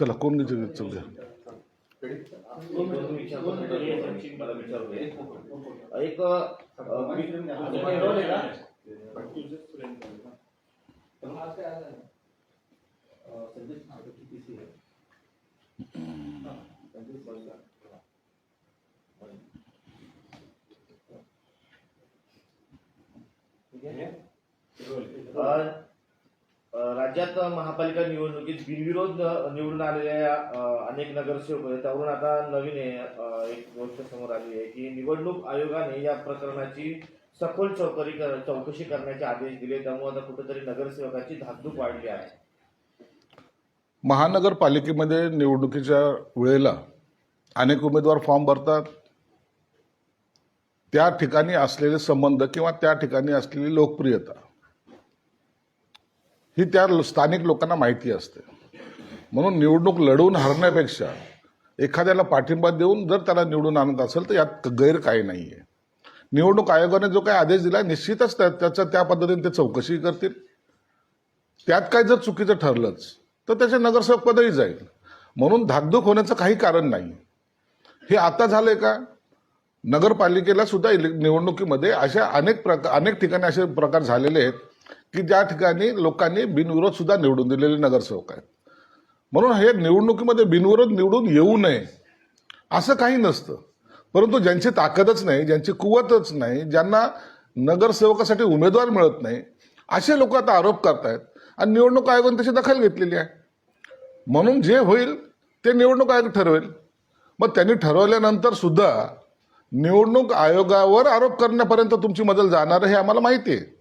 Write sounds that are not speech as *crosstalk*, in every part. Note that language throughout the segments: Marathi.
चला कोण घ्यायचं चल घ्या मला एक ठीक आहे राज्यात महापालिका निवडणुकीत बिनविरोध निवडून आलेल्या अनेक नगरसेवक आहेत. त्यावरून आता नवीन आहे, एक गोष्ट समोर आली आहे की निवडणूक आयोगाने या प्रकरणाची सखोल चौकरी कर- चौकशी करण्याचे आदेश दिले. त्यामुळे आता कुठेतरी नगरसेवकाची धाकधूक वाढली आहे. महानगरपालिकेमध्ये निवडणुकीच्या वेळेला अनेक उमेदवार फॉर्म भरतात. त्या ठिकाणी असलेले संबंध किंवा त्या ठिकाणी असलेली लोकप्रियता. ही त्या स्थानिक लोकांना माहिती असते. म्हणून निवडणूक लढवून हरण्यापेक्षा एखाद्याला पाठिंबा देऊन जर त्याला निवडून आणत असेल तर यात गैर काही नाही आहे निवडणूक आयोगाने जो काही आदेश दिला निश्चितच त्याचं त्या पद्धतीने ते चौकशी करतील. त्यात काय जर चुकीचं ठरलंच तर त्याचे नगरसेवक पदही जाईल. म्हणून धाकधूक होण्याचं काही कारण नाही. हे आता झालंय का? नगरपालिकेला सुद्धा निवडणुकीमध्ये अशा अनेक प्रकार अनेक ठिकाणी असे प्रकार झालेले आहेत. की ज्या ठिकाणी लोकांनी बिनविरोध सुद्धा निवडून दिलेले नगरसेवक आहेत. म्हणून हे निवडणुकीमध्ये बिनविरोध निवडून येऊ नये असं काही नसतं. परंतु ज्यांची ताकदच नाही ज्यांची कुवतच नाही ज्यांना नगरसेवकासाठी उमेदवार मिळत नाही असे लोक आता आरोप करतायत आणि निवडणूक आयोगाने त्याची दखल घेतलेली आहे. म्हणून जे होईल ते निवडणूक आयोग ठरवेल. मग त्यांनी ठरवल्यानंतर सुद्धा निवडणूक आयोगावर आरोप करण्यापर्यंत तुमची मदल जाणार हे आम्हाला माहिती आहे.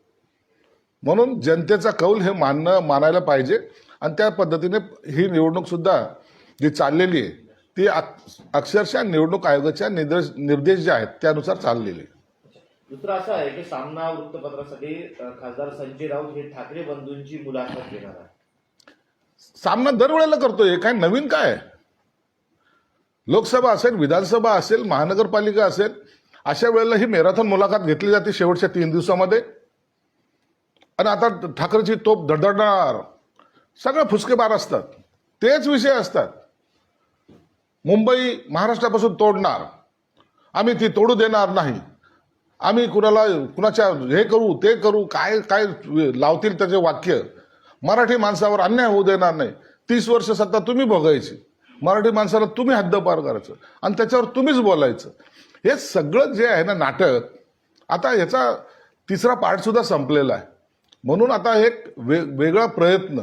म्हणून जनतेचा कौल हे मानणं मानायला पाहिजे. आणि त्या पद्धतीने ही निवडणूक सुद्धा जी चाललेली आहे ती अक- अक्षरशः निवडणूक आयोगाच्या निर्देश निर्देश जे आहेत त्यानुसार चाललेली आहे. दुसरं असं आहे की सामना वृत्तपत्रासाठी खासदार संजय राऊत हे ठाकरे बंधूंची मुलाखत घेणार आहे सामना दरवेळेला करतोय. काय नवीन काय? लोकसभा असेल विधानसभा असेल महानगरपालिका असेल अशा वेळेला ही मॅरेथॉन मुलाखत घेतली जाते शेवटच्या तीन दिवसामध्ये. आणि आता ठाकरेची तोप धडधडणार. सगळं फुसकेबार असतात. तेच विषय असतात. मुंबई महाराष्ट्रापासून तोडणार. आम्ही ती तोडू देणार नाही. आम्ही कुणाला कुणाच्या हे करू ते करू काय काय लावतील त्याचे वाक्य. मराठी माणसावर अन्याय होऊ देणार नाही. तीस वर्ष सत्ता तुम्ही भोगायची. मराठी माणसाला तुम्ही हद्दपार करायचं. आणि त्याच्यावर तुम्हीच बोलायचं. हे सगळं जे आहे ना नाटक आता ह्याचा तिसरा पार्ट सुद्धा संपलेला आहे. म्हणून आता एक वे वेगळा प्रयत्न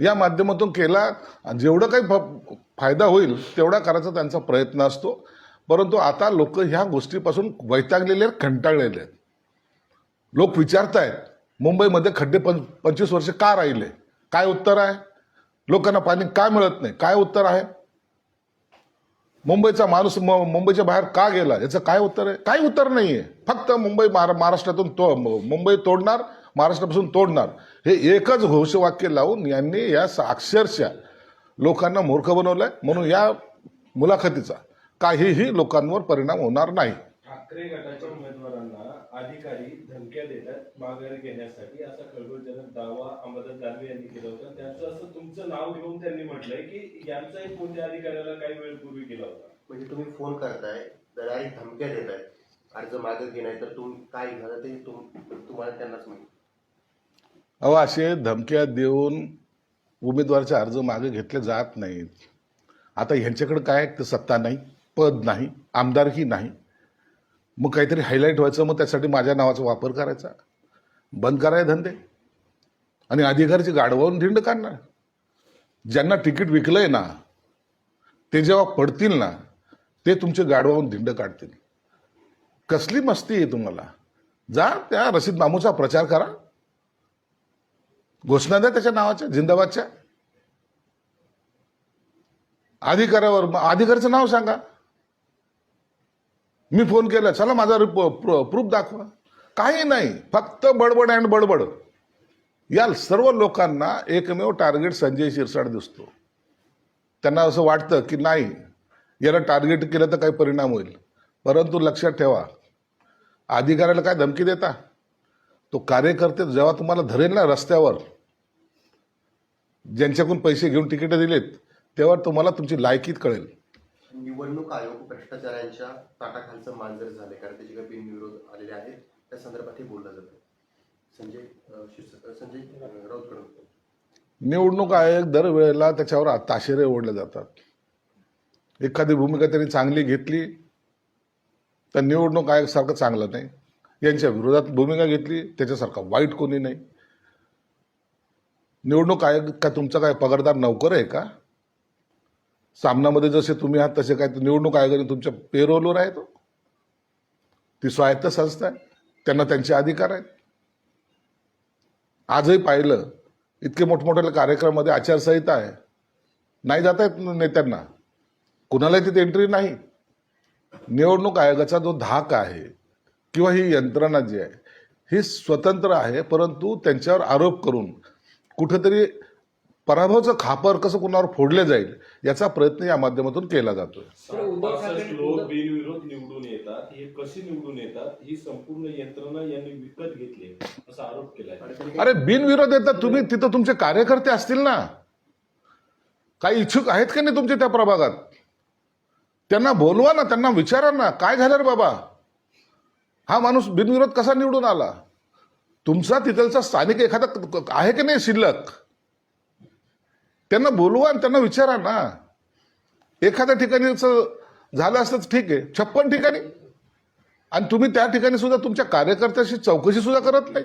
या माध्यमातून केला. जेवढं काही फ- फायदा होईल तेवढा करायचा त्यांचा प्रयत्न असतो. परंतु आता लोक ह्या गोष्टीपासून वैतागलेले आहेत कंटाळलेले आहेत. लोक विचारतायत मुंबईमध्ये खड्डे पं पंचवीस वर्ष का राहिले? काय उत्तर आहे? लोकांना पाणी का मिळत नाही? काय उत्तर आहे? मुंबईचा माणूस म- मुंबईच्या बाहेर का गेला? याचं काय उत्तर आहे? काही उत्तर नाही आहे फक्त मुंबई महारा महाराष्ट्रातून तो मुंबई तोडणार महाराष्ट्रापासून तोडणार. हे एकच घोषवाक्य लावून यांनी या अक्षरशः लोकांना मूर्ख बनवलंय. म्हणून या मुलाखतीचा काहीही लोकांवर परिणाम होणार नाही. ठाकरे गटाच्या उमेदवारांना अधिकारी धमक्या देतात माघारी घेण्यासाठी. असा खळबळजनक दावा अंबादास दानवे यांनी केला होता. त्याचं असं तुमचं नाव घेऊन त्यांनी म्हटलंय की यांचा एक कोणत्या अधिकाऱ्याला काही वेळ पूर्वी केला होता? म्हणजे तुम्ही फोन करताय डायरेक्ट धमक्या देताय. अर्ज मागे घेणार तर तुम्ही काय झालं ते तुम- तुम्हाला त्यांनाच माहिती. अहो असे धमक्या देऊन उमेदवाराचे अर्ज मागे घेतले जात नाहीत. आता ह्यांच्याकडे काय तर सत्ता नाही पद नाही आमदारही नाही. मग काहीतरी हायलाईट व्हायचं मग त्यासाठी माझ्या नावाचा वापर करायचा. बंद कराय धंदे. आणि अधिकाऱ्याची गाडवावून धिंड काढणार. ज्यांना तिकीट विकलंय ना ते जेव्हा पडतील ना ते तुमचे गाडवावून धिंड काढतील. कसली मस्ती आहे तुम्हाला? जा त्या रशीद मामूचा प्रचार करा. घोषणा द्या त्याच्या नावाच्या जिंदाबादच्या. अधिकाऱ्यावर अधिकाऱ्याचं नाव सांगा. मी फोन केला चला माझा प्रूफ दाखवा. काही नाही फक्त बडबड अँड बडबड. या सर्व लोकांना एकमेव टार्गेट संजय शिरसाट दिसतो. त्यांना असं वाटतं की नाही याला टार्गेट केलं तर काही परिणाम होईल. परंतु लक्षात ठेवा अधिकाऱ्याला काय धमकी देता? तो कार्यकर्ते जेव्हा तुम्हाला धरेल ना रस्त्यावर ज्यांच्याकडून पैसे घेऊन तिकीट दिलेत तेव्हा तुम्हाला तुमची लायकीत कळेल. निवडणूक आयोग भ्रष्टाचारांच्या ताटाखालचं मांजर झाले कारण त्याचे काही बिनविरोध आलेले आहेत त्या संदर्भात हे बोललं जातं संजय संजय राऊतकडून. निवडणूक आयोग दरवेळेला त्याच्यावर ताशेरे ओढले जातात. एखादी भूमिका त्यांनी चांगली घेतली तर निवडणूक आयोग सारखं चांगलं नाही. यांच्या विरोधात भूमिका घेतली त्याच्यासारखा वाईट कोणी नाही. निवडणूक आयोग का तुमचा काय पगारदार नोकर आहे का? सामनामध्ये जसे तुम्ही आहात तसे काय निवडणूक आयोगाने तुमच्या पेरोलवर आहे तो? ती स्वायत्त संस्था आहे. त्यांना त्यांचे अधिकार आहेत. आजही पाहिलं इतके मोठमोठ्या कार्यक्रमामध्ये आचारसंहिता आहे. नाही जाता येत नेत्यांना. कुणालाही तिथे एंट्री नाही. निवडणूक आयोगाचा जो धाक आहे किंवा ही यंत्रणा जी आहे ही स्वतंत्र आहे परंतु त्यांच्यावर आरोप करून कुठेतरी पराभवाचं खापर कसं कुणावर फोडले जाईल याचा प्रयत्न या माध्यमातून केला लोक बिनविरोध निवडून येतात हे कशी निवडून येतात ही संपूर्ण यंत्रणा यांनी विकत घेतली असा आरोप त्यांनी अरे बिनविरोध येतात तुम्ही तिथं तुमचे कार्यकर्ते असतील ना? काही इच्छुक आहेत का नाही तुमचे त्या प्रभागात? त्यांना बोलवा ना त्यांना विचारा ना काय झालं रे बाबा? हा माणूस बिनविरोध कसा निवडून आला? तुमचा तिथलचा स्थानिक एखादा आहे की नाही शिल्लक? त्यांना बोलवा आणि त्यांना विचारा ना. एखाद्या ठिकाणी झालं असतं ठीक आहे. छप्पन ठिकाणी. आणि तुम्ही त्या ठिकाणी सुद्धा तुमच्या कार्यकर्त्याशी चौकशी सुद्धा करत नाही.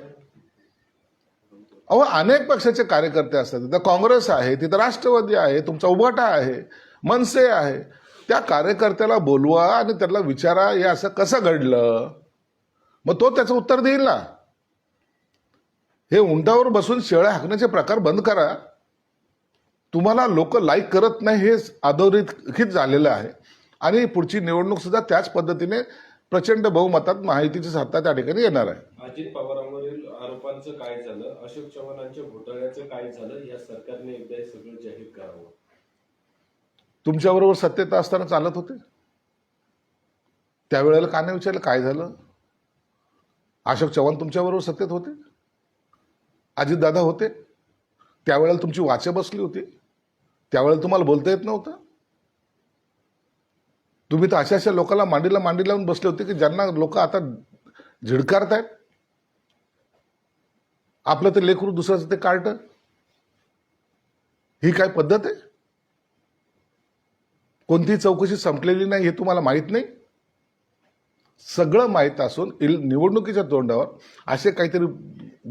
अहो अनेक पक्षाचे कार्यकर्ते असतात. तिथं काँग्रेस आहे तिथं राष्ट्रवादी आहे तुमचा उभाटा आहे मनसे आहे. त्या कार्यकर्त्याला बोलवा आणि त्याला विचारा हे असं कसं घडलं? मग तो त्याचं उत्तर देईल ना. हे उंटावर बसून शेळ्या हाकण्याचे प्रकार बंद करा. तुम्हाला लोक लाईक करत नाही हे अधोरेखित झालेलं आहे. आणि पुढची निवडणूक सुद्धा त्याच पद्धतीने प्रचंड बहुमतात माहितीची सत्ता त्या ठिकाणी येणार आहे. अजित पवारांवरील आरोपांचं काय झालं? अशोक चव्हाणांच्या घोटाळ्याचं काय झालं? या सरकारने एकदा हे सगळं जाहीर करावं. तुमच्याबरोबर सत्तेत असताना चालत होते. त्यावेळेला का नाही विचारलं काय झालं? अशोक चव्हाण तुमच्याबरोबर सत्तेत होते? अजितदादा होते? त्यावेळेला तुमची वाचे बसली होती? त्यावेळेला तुम्हाला बोलता येत नव्हतं? तुम्ही तर अशा अशा लोकांना मांडीला मांडी लावून बसले होते की ज्यांना लोक आता झिडकारत आहेत आपलं ते लेकरू दुसऱ्याचं ते कार्ट ही काय पद्धत आहे? कोणतीही चौकशी संपलेली नाही हे तुम्हाला माहीत नाही? सगळं माहीत असून इल निवडणुकीच्या तोंडावर असे काहीतरी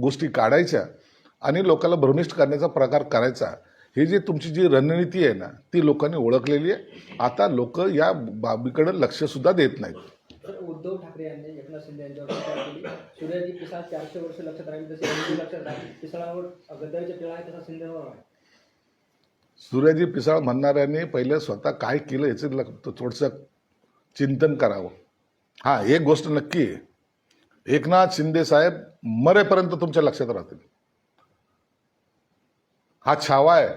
गोष्टी काढायच्या आणि लोकांना भ्रमिष्ट करण्याचा प्रकार करायचा ही जी तुमची जी रणनीती आहे ना ती लोकांनी ओळखलेली आहे. आता लोक या बाबीकडे लक्ष सुद्धा देत नाहीत. उद्धव ठाकरे यांनी एकनाथ शिंदे यांच्यावर सूर्याजी पिसाळ चारशे वर्ष लक्षात राहील तसे यांची लक्षात राहील. पिसाळावर गद्दारीचा टिळा आहे तसा शिंदेवर आहे. सूर्याजी पिसाळ म्हणणाऱ्यांनी पहिले स्वतः काय केलं याचं थोडंसं चिंतन करावं. हा एक गोष्ट नक्की आहे. एकनाथ शिंदे साहेब मरेपर्यंत तुमच्या लक्षात राहतील. हा छावा आहे.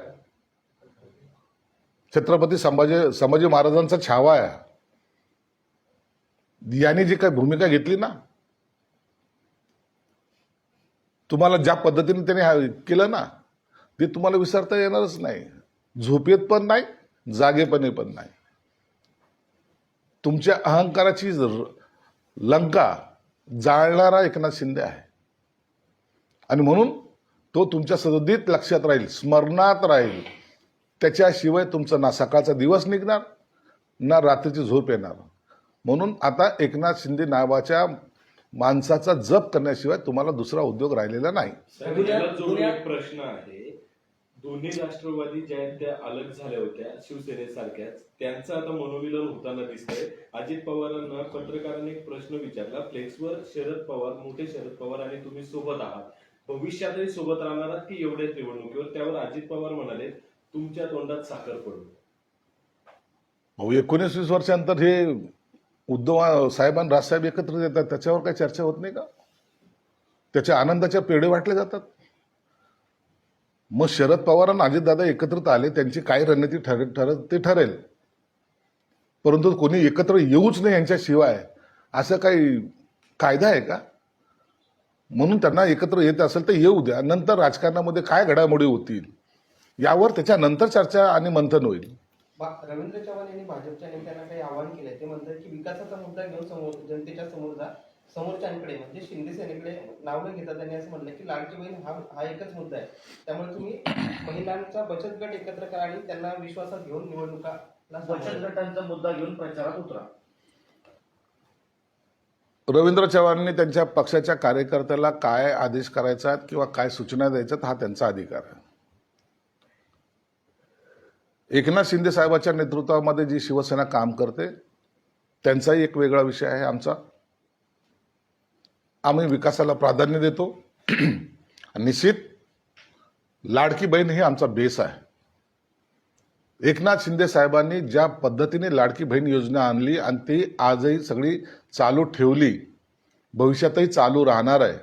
छत्रपती संभाजी संभाजी महाराजांचा छावा आहे. यांनी जी काही भूमिका घेतली ना तुम्हाला ज्या पद्धतीने त्यांनी हा- केलं ना ते तुम्हाला विसरता येणारच नाही. झोपेत पण नाही जागेपणे पण नाही. तुमच्या अहंकाराची लंका जाळणारा एकनाथ शिंदे आहे. आणि म्हणून तो तुमच्या सदतीत लक्षात राहील स्मरणात राहील. त्याच्याशिवाय तुमचा ना सकाळचा दिवस निघणार ना रात्रीची झोप येणार. म्हणून आता एकनाथ शिंदे नावाच्या माणसाचा जप करण्याशिवाय तुम्हाला दुसरा उद्योग राहिलेला नाही. प्रश्न आहे. दोन्ही राष्ट्रवादी ज्या आहेत त्या अलग झाल्या होत्या शिवसेनेसारख्याच. त्यांचं आता मनोविलन होताना दिसतंय. अजित पवारांना पत्रकारांनी एक प्रश्न विचारला फ्लेक्सवर शरद पवार मोठे शरद पवार आणि तुम्ही सोबत आहात. भविष्यातही सोबत राहणार आहात की एवढ्याच निवडणुकीवर? त्यावर अजित पवार म्हणाले तुमच्या तोंडात साखर पडू. अहो एकोणीस वीस वर्षानंतर हे उद्धव साहेब आणि राजसाहेब एकत्र येतात त्याच्यावर काही चर्चा होत नाही का? त्याच्या आनंदाच्या पेढे वाटले जातात. मग शरद पवार आणि अजितदादा एकत्रित आले त्यांची काय रणनीती ठर ठरत ते ठरेल. परंतु कोणी एकत्र येऊच नाही यांच्याशिवाय असं काही कायदा आहे का? म्हणून त्यांना एकत्र येत असेल तर येऊ द्या. नंतर राजकारणामध्ये काय घडामोडी होतील यावर त्याच्यानंतर चर्चा आणि मंथन होईल. रवींद्र चव्हाण यांनी भाजपच्या नेत्यांना काही आवाहन केलं ते म्हणतात की विकासाचा मुद्दा घेऊन समोर जनतेच्या समोर जा. समोरच्यांकडे म्हणजे शिंदे सेनेकडे नाव न घेता त्यांनी असं म्हटलं की लाडकी बहीण हा हा एकच मुद्दा आहे. त्यामुळे तुम्ही महिलांचा बचत गट एकत्र करा आणि त्यांना विश्वासात घेऊन निवडणुकाला बचत. गटांचा मुद्दा घेऊन प्रचारात उतरा. रवींद्र चव्हाणांनी त्यांच्या पक्षाच्या कार्यकर्त्याला काय आदेश करायचा किंवा काय सूचना द्यायच्यात हा त्यांचा अधिकार आहे. एकनाथ शिंदे साहेबाच्या नेतृत्वामध्ये जी शिवसेना काम करते त्यांचाही एक वेगळा विषय आहे आमचा. आम्ही विकासाला प्राधान्य देतो. *clears throat* निश्चित लाडकी बहीण ही आमचा बेस आहे. एकनाथ शिंदे साहेबांनी ज्या पद्धतीने लाडकी बहीण योजना आणली आणि ती आजही सगळी चालू ठेवली भविष्यातही चालू राहणार आहे.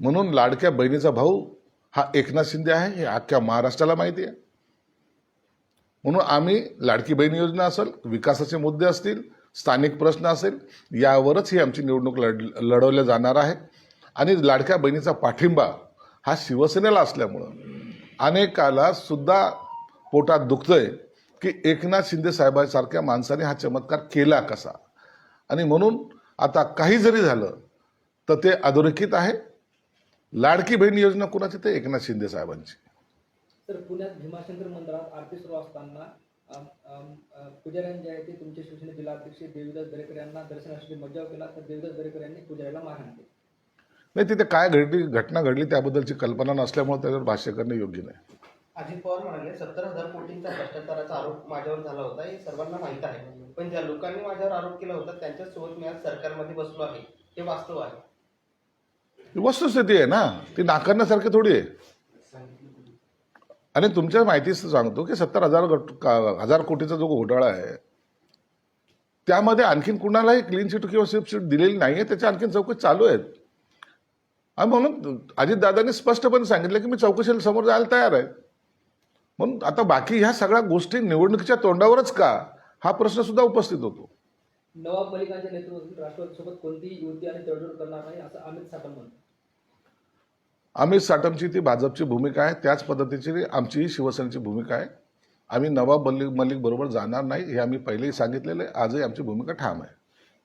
म्हणून लाडक्या बहिणीचा भाऊ हा एकनाथ शिंदे आहे हे अख्ख्या महाराष्ट्राला माहिती आहे. म्हणून आम्ही लाडकी बहीण योजना असेल विकासाचे मुद्दे असतील स्थानिक प्रश्न असेल यावरच ही आमची निवडणूक लढ लढवल्या जाणार आहे. आणि लाडक्या बहिणीचा पाठिंबा हा शिवसेनेला असल्यामुळं अनेकाला सुद्धा पोटात दुखतंय की एकनाथ शिंदे साहेबांसारख्या माणसाने हा चमत्कार केला कसा? आणि म्हणून आता काही जरी झालं तर ते अधोरेखित आहे. लाडकी बहीण योजना कुणाची? ते एकनाथ शिंदे साहेबांची. तर पुण्यात भीमाशंकर मंदिरात आरती सुरू असताना पुजाऱ्यांनी जे आहे ते तुमचे शिवसेने जिल्हाध्यक्ष देवीदास दरेकर यांना दर्शनासाठी मज्जाव केला तर देवीदास दरेकर यांनी पुजाऱ्याला मारहाण केली नाही तिथे काय घडली घटना घडली त्याबद्दलची कल्पना नसल्यामुळे त्याच्यावर भाष्य करणे योग्य नाही. अजित पवार म्हणाले सत्तर हजार कोटींचा भ्रष्टाचाराचा आरोप माझ्यावर झाला होता हे सर्वांना माहीत आहे. पण ज्या लोकांनी माझ्यावर आरोप केला होता त्यांच्यासोबत मी आज सरकारमध्ये बसलो आहे. हे वास्तव आहे. ही वस्तुस्थिती आहे ना ती नाकारण्यासारखी थोडी आहे. आणि तुमच्या माहितीच सांगतो की सत्तर हजार गट- का- हजार कोटीचा जो घोटाळा आहे त्यामध्ये आणखीन कुणालाही क्लीन चिट किंवा सेफ शीट दिलेली नाही आहे त्याच्या आणखीन चौकशी चालू आहेत. आणि म्हणून अजितदादांनी स्पष्टपणे सांगितलं की मी चौकशीला समोर जायला तयार आहे. म्हणून आता बाकी ह्या सगळ्या गोष्टी निवडणुकीच्या तोंडावरच का? हा प्रश्न सुद्धा उपस्थित होतो. नवाब मलिकांच्या नेतृत्वातील राष्ट्रवादीसोबत कोणतीही युती आणि तडजोड करणार नाही असं अमित साटम म्हणतात. अमित साटमची ती भाजपची भूमिका आहे त्याच पद्धतीची आमचीही शिवसेनेची भूमिका आहे. आम्ही नवाब मलिक मलिक बरोबर जाणार नाही हे आम्ही पहिलेही सांगितलेलं आहे आजही आमची भूमिका ठाम आहे.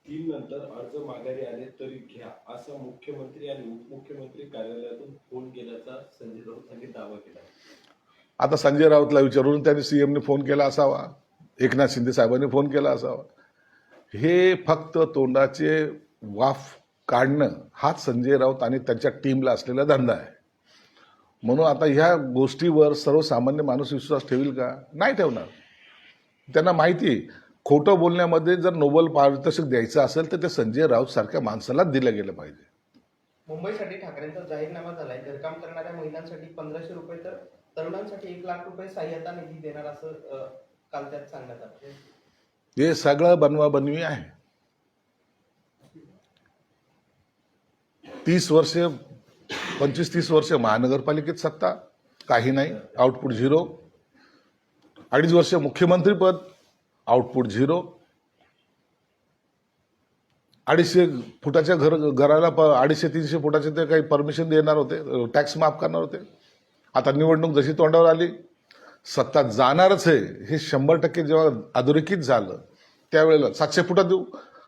तीन नंतर अर्ज माघारी आले तरी घ्या असं मुख्यमंत्री आणि उपमुख्यमंत्री कार्यालयातून फोन केल्याचा संजय राऊत यांनी दावा केला. आता संजय राऊतला विचारून त्यांनी सीएमने फोन केला असावा एकनाथ शिंदे साहेबांनी फोन केला असावा. हे फक्त तोंडाचे वाफ काढणं हाच संजय राऊत आणि त्यांच्या टीमला असलेला धंदा आहे. म्हणून आता ह्या गोष्टीवर सर्वसामान्य माणूस विश्वास ठेवील का? नाही ठेवणार. त्यांना माहिती आहे खोटं बोलण्यामध्ये जर नोबल पारितोषिक द्यायचं असेल तर ते संजय राऊत सारख्या माणसालाच दिलं गेलं पाहिजे. मुंबईसाठी ठाकरेंचा जाहीरनामा झालाय. घरकाम करणाऱ्या महिलांसाठी पंधराशे रुपये तर तरुणांसाठी एक लाख रुपये सहाय्यता निधी देणार असं काल त्यात सांगण्यात आलं. हे सगळं बनवा बनवी आहे. तीस वर्ष पंचवीस तीस वर्ष महानगरपालिकेत सत्ता काही नाही आउटपुट झिरो अडीच वर्ष मुख्यमंत्रीपद आउटपुट झिरो अडीचशे फुटाच्या घर घराला प अडीचशे तीनशे फुटाचे ते काही परमिशन देणार होते टॅक्स माफ करणार होते. आता निवडणूक जशी तोंडावर आली सत्ता जाणारच आहे हे शंभर टक्के जेव्हा अधोरेखित झालं त्यावेळेला सातशे फुटात देऊ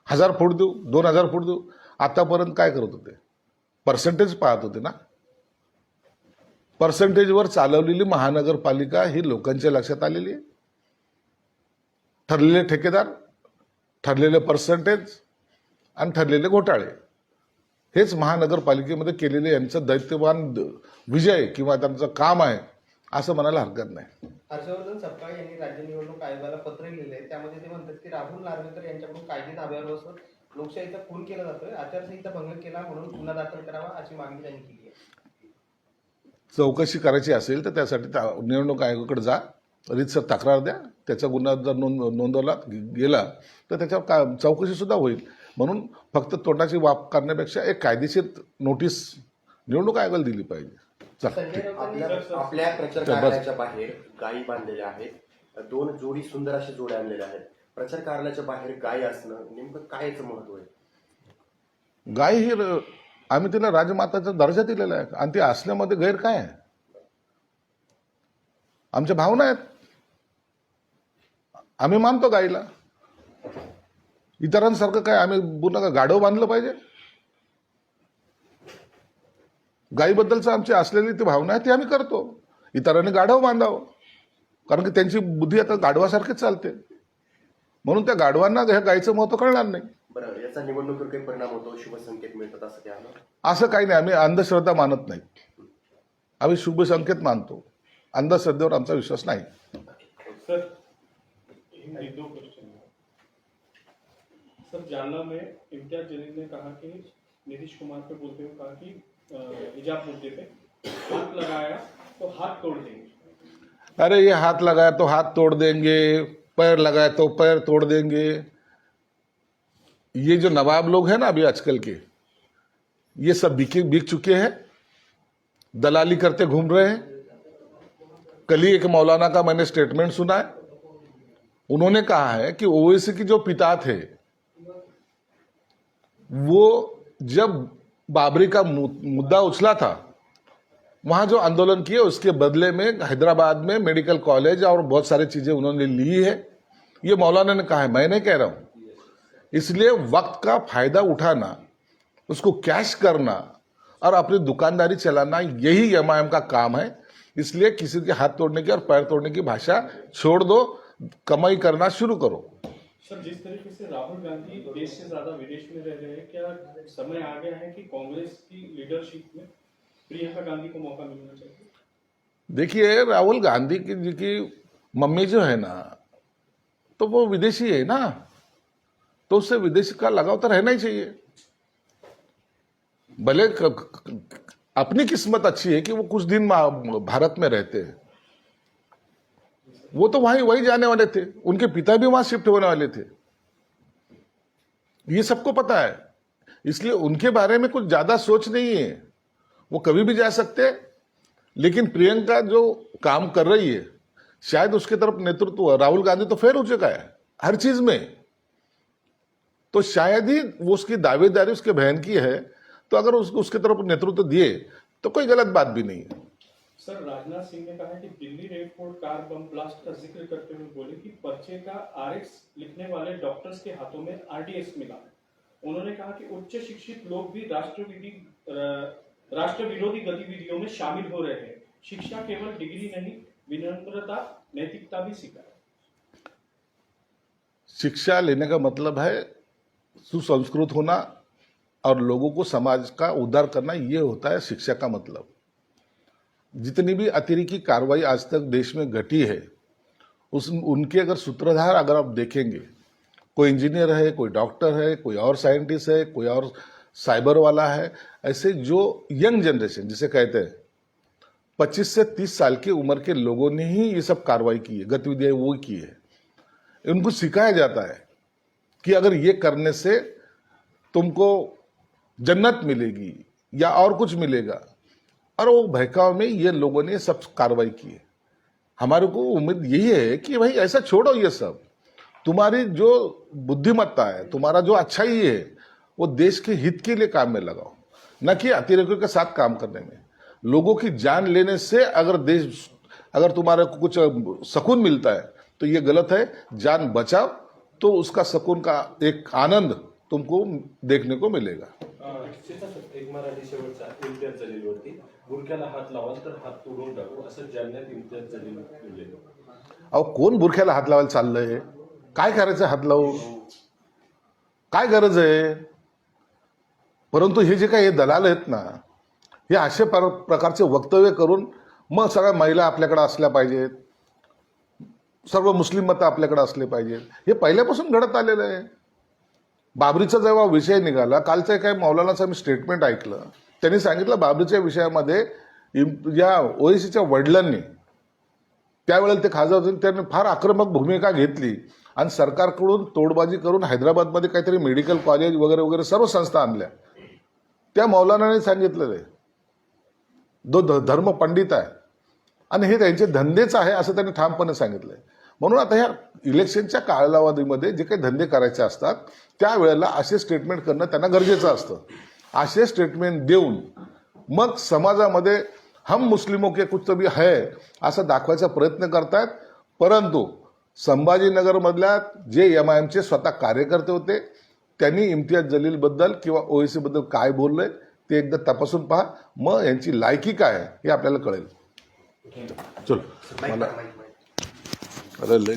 हजार फूट देऊ दोन हजार फूट देऊ आतापर्यंत काय करत होते? पर्सेंटेज पाहत होते ना? पर्सेंटेजवर चालवलेली महानगरपालिका ही लोकांच्या लक्षात आलेली आहे. ठरलेले ठेकेदार ठरलेले पर्सेंटेज आणि ठरलेले घोटाळे. हेच महानगरपालिकेमध्ये केलेले यांचं दैत्यवान विजय किंवा त्यांचं काम आहे असं म्हणायला हरकत नाही. हर्षवर्धन सपकाळ यांनी राज्य निवडणूक आयोगाला पत्र लिहिले त्यामध्ये ते म्हणतात की राहुल नार्वेकर यांच्याकडून कायदे ताब्यावर बसवत लोकशाहीचा खून केला जातोय आचारसंहिता भंग केला म्हणून गुन्हा दाखल करावा अशी मागणी त्यांनी केली आहे. चौकशी करायची असेल तर त्यासाठी त्या निवडणूक आयोगाकडे जा रीतसर तक्रार द्या त्याचा गुन्हा जर नोंद नोंदवला गेला तर त्याच्यावर का चौकशी सुद्धा होईल. म्हणून फक्त तोंडाची वाप करण्यापेक्षा एक कायदेशीर नोटीस निवडणूक आयोगाला दिली पाहिजे. चल. संजय राऊतांनी आपल्या आपल्या प्रचार. कार्यालयाच्या बाहेर गायी बांधलेल्या आहेत. दोन जोडी सुंदर अशा जोड्या आणलेल्या आहेत. प्रचार कार्यालयाच्या बाहेर गाय असणं नेमकं काय याचं महत्त्व आहे? गाय ही आम्ही तिला राजमाताचा दर्जा दिलेला आहे. आणि ती असण्यामध्ये गैर काय आहे? आमच्या भावना आहेत. आम्ही मानतो गाईला इतरांसारखं काय आम्ही पूर्ण गाढव बांधलं पाहिजे? गायीबद्दलचं आमची असलेली ती भावना आहे ती आम्ही करतो. इतरांनी गाढव बांधावं. कारण की त्यांची बुद्धी आता गाढवासारखीच चालते. म्हणून त्या गाढवांना ह्या गायीचं महत्त्व कळणार नाही. बरं याचा निवडणुकीवर काही परिणाम होतो शुभ संकेत मिळतात असं काय आलं असं काही नाही. आम्ही अंधश्रद्धा मानत नाही. आम्ही शुभ संकेत मानतो. अंधश्रद्धेवर आमचा विश्वास नाही. सर हिंदी दो क्वेश्चन सर जालना में इम्तियाज जलील ने कहा कि नीतीश कुमार पे बोलते हुए कहा कि अ, हिजाब मुद्दे पे हाथ लगाया तो हाथ तोड़ देंगे। अरे ये हाथ लगाया तो हाथ तोड़ देंगे। पैर लगाया तो पैर तोड़ देंगे। ये जो नवाब लोग हैं ना अभी आजकल के, ये सब बिके, बिक चुके हैं। दलाली करते घूम रहे हैं। कल ही एक मौलाना का मैंने स्टेटमेंट सुना है। उन्होंने कहा है कि ओवैसी की जो पिता थे, वो जब बाबरी का मुद्दा उछला था, वहाँ जो आंदोलन किए, उसके बदले में हैदराबाद में मेडिकल कॉलेज और बहुत सारी चीज़ें उन्होंने ली है। ये मौलाना ने कहा है मैं नहीं कह रहा हूँ। इसलिए वक्त का फ़ायदा उठाना उसको कैश करना और अपनी दुकानदारी चलाना यही एमआईएम का काम है। इसलिए किसी के हाथ तोड़ने की और पैर तोड़ने की भाषा छोड़ दो कमाई करना शुरू करो। सर जिस तरीके से राहुल गांधी देश से ज़्यादा विदेश में रह रहे हैं क्या समय आ गया है कि कांग्रेस की लीडरशिप में प्रियंका गांधी को मौका मिलना चाहिए? देखिए राहुल गांधी की जी की मम्मी जो है ना तो वो विदेशी है ना? तो उससे विदेशी का लगाव तो रहना ही चाहिए। भले अपनी किस्मत अच्छी है कि वो कुछ दिन भारत में रहते हैं। वो तो वहीं वहीं जाने वाले थे। उनके पिता भी वहाँ शिफ्ट होने वाले थे। ये सबको पता है। इसलिए उनके बारे में कुछ ज़्यादा सोच नहीं है। वो कभी भी जा सकते लेकिन प्रियंका जो काम कर रही है शायद उसके तरफ़ नेतृत्व राहुल गांधी तो फेर हो चुका है हर चीज़ में। तो शायद ही वो उसकी दावेदारी उसके बहन की है तो अगर उस, उसके तरफ़ नेतृत्व दिए तो कोई गलत बात भी नहीं है। सर राजनाथ सिंह ने कहा कि Delhi red car bomb blast का ज़िक्र करते हुए बोले कि पर्चे का आरएक्स लिखने वाले डॉक्टर्स के हाथों में आरडीएक्स मिला। उन्होंने कहा कि उच्च शिक्षित लोग भी राष्ट्रविधि राष्ट्र विरोधी गतिविधियों में शामिल हो रहे हैं। शिक्षा केवल डिग्री नहीं विनम्रता, नैतिकता भी सिखाए शिक्षा लेने का मतलब है सुसंस्कृत होना और लोगों को समाज का उद्धार करना, ये होता है शिक्षा का मतलब। जितनी भी अतिरिक्त कार्रवाई आज तक देश में घटी है, उस, उनके अगर सूत्रधार अगर आप देखेंगे, कोई इंजीनियर है, कोई डॉक्टर है, कोई और साइंटिस्ट है, कोई और साइबर वाला है, ऐसे जो यंग जनरेशन, जिसे कहते हैं 25 से 30 साल की उम्र के लोगों ने ही ये सब कार्रवाई की है, गतिविधियाँ वो की है। उनको सिखाया जाता है कि अगर ये करने से तुमको जन्नत मिलेगी या और कुछ मिलेगा। और वो बहकाव में ये लोगों ने सब कार्रवाई की है। हमारे को उम्मीद यही है कि भाई ऐसा छोड़ो ये सब। तुम्हारी जो बुद्धिमत्ता है, तुम्हारा जो अच्छाई है, वो देश के हित के लिए काम में लगाओ, न कि अतिरेकियों के साथ काम करने में। लोगों की जान लेने से अगर देश अगर तुम्हारे को कुछ सकून मिलता है तो ये गलत है। जान बचाओ तो उसका सकून का एक आनंद तुमको देखने को मिलेगा। एक मराठी शेवटचा इम्तियाज जलीलवरती. बुरख्याला हात लावाल तर हात तोडून टाकू असं जालन्यात इम्तियाज जलील बोलले. अहो कोण बुरख्याला हात लावायला चाललंय? काय करायचं हात लावून? काय गरज आहे? परंतु हे जे काही दलाल आहेत ना हे असे पर- प्रकारचे वक्तव्य करून मग सगळ्या महिला आपल्याकडे असल्या पाहिजेत. सर्व मुस्लिम मतं आपल्याकडे असले पाहिजेत. हे पहिल्यापासून घडत आलेलं आहे. बाबरीचा जेव्हा विषय निघाला कालचं काय मौलानाचं मी स्टेटमेंट ऐकलं. त्यांनी सांगितलं बाबरीच्या विषयामध्ये या ओएसीच्या वडिलांनी त्यावेळेला ते खासदार होते त्यांनी फार आक्रमक भूमिका घेतली. आणि सरकारकडून तोडबाजी करून हैदराबादमध्ये काहीतरी मेडिकल कॉलेज वगैरे वगैरे सर्व संस्था आणल्या. त्या मौलानाने सांगितलेलं आहे. जो ध- धर्म पंडित आहे. आणि हे त्यांचे धंदेच आहे असं त्यांनी ठामपणे सांगितलंय. म्हणून आता ह्या इलेक्शनच्या कालावधीमध्ये जे काही धंदे करायचे असतात त्यावेळेला असे स्टेटमेंट करणं त्यांना गरजेचं असतं. असे स्टेटमेंट देऊन मग समाजामध्ये हम मुस्लिमों के कुछ तो भी है असं दाखवायचा प्रयत्न करतायत. परंतु संभाजीनगरमधल्या जे एम आय एमचे स्वतः कार्यकर्ते होते त्यांनी इम्तियाज जलीलबद्दल किंवा ओएसीबद्दल काय बोललंय ते एकदा तपासून पहा. मग यांची लायकी काय आहे हे आपल्याला कळेल. चल. मला अरे लय